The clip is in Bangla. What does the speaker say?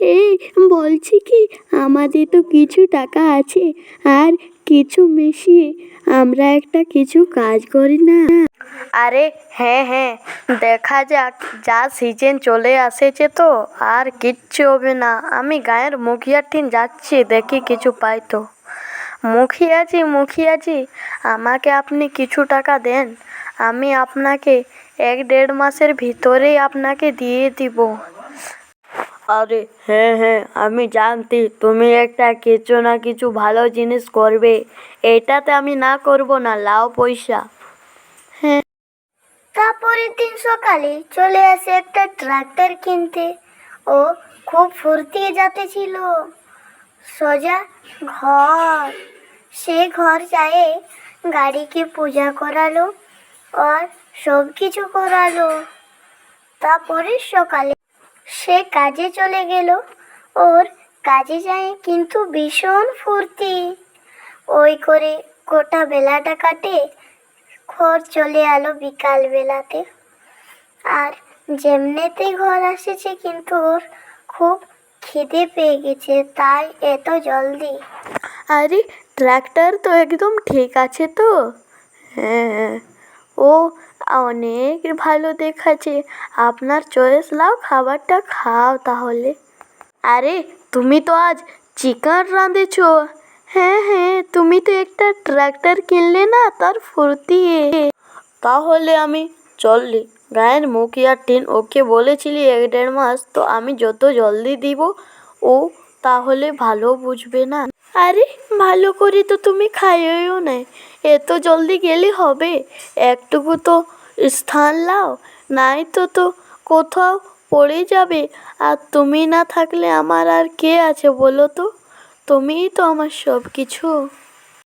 এই, বলছি কি, আমাদের তো কিছু টাকা আছে, আর কিছু মিশিয়ে আমরা একটা কিছু কাজ করি না। আরে হ্যাঁ হ্যাঁ দেখা যাক, যা সিজন চলে আসেছে তো, আর কিচ্ছু হবে না, আমি গায়ের মুখিয়ার ঠিন যাচ্ছি, দেখি কিছু পাই তো। মুখিয়াজি মুখিয়াজি, আমাকে আপনি কিছু টাকা দেন, আমি আপনাকে এক দেড় মাসের ভিতরেই আপনাকে দিয়ে দিব। আরে হ্যাঁ হ্যাঁ আমি জানতি তুমি একটা কিছু না কিছু ভালো জিনিস করবে। এটাতে আমি না করব না লাও পয়সা। হ্যাঁ। তারপরের দিন সকালে চলে আসে একটা ট্রাক্টর কিনতে। ও খুব ফুর্তি যাতেছিল সোজা ঘর। সে ঘর যায় গাড়িকে পূজা করালো আর সব কিছু করালো। তারপরে সকালে সে কাজে চলে গেল। ওর কাজে যায় কিন্তু ভীষণ ফুর্তি। ওই করে গোটা বেলাটা কাটে, ঘর চলে এলো বিকাল বেলাতে। আর যেমনিতে ঘর আসেছে কিন্তু ওর খুব খিদে পেয়ে গেছে, তাই এত জলদি। আরে ট্র্যাক্টর তো একদম ঠিক আছে তো? হ্যাঁ ও অনেক ভালো দেখাচ্ছে। আপনার চয়েস লাও, খাবারটা খাও তাহলে। আরে, তুমি তো আজ চিকেন রাঁধেছ। হ্যাঁ হ্যাঁ তুমি তো একটা ট্র্যাক্টর কিনলে না তার ফুর্তি। তাহলে আমি চললি। গায়ের মুখিয়ার টিন ওকে বলেছিলি এক দেড় মাস, তো আমি যত জলদি দিব, ও তাহলে ভালো বুঝবে না। আরে ভালো করে তো তুমি খাইও না এত জলদি গেলে হবে। একটুকু তো স্থান লাও, নাই তো তো কোথাও পড়ে যাবে। আর তুমি না থাকলে আমার আর কে আছে বলো তো? তুমিই তো আমার সব কিছু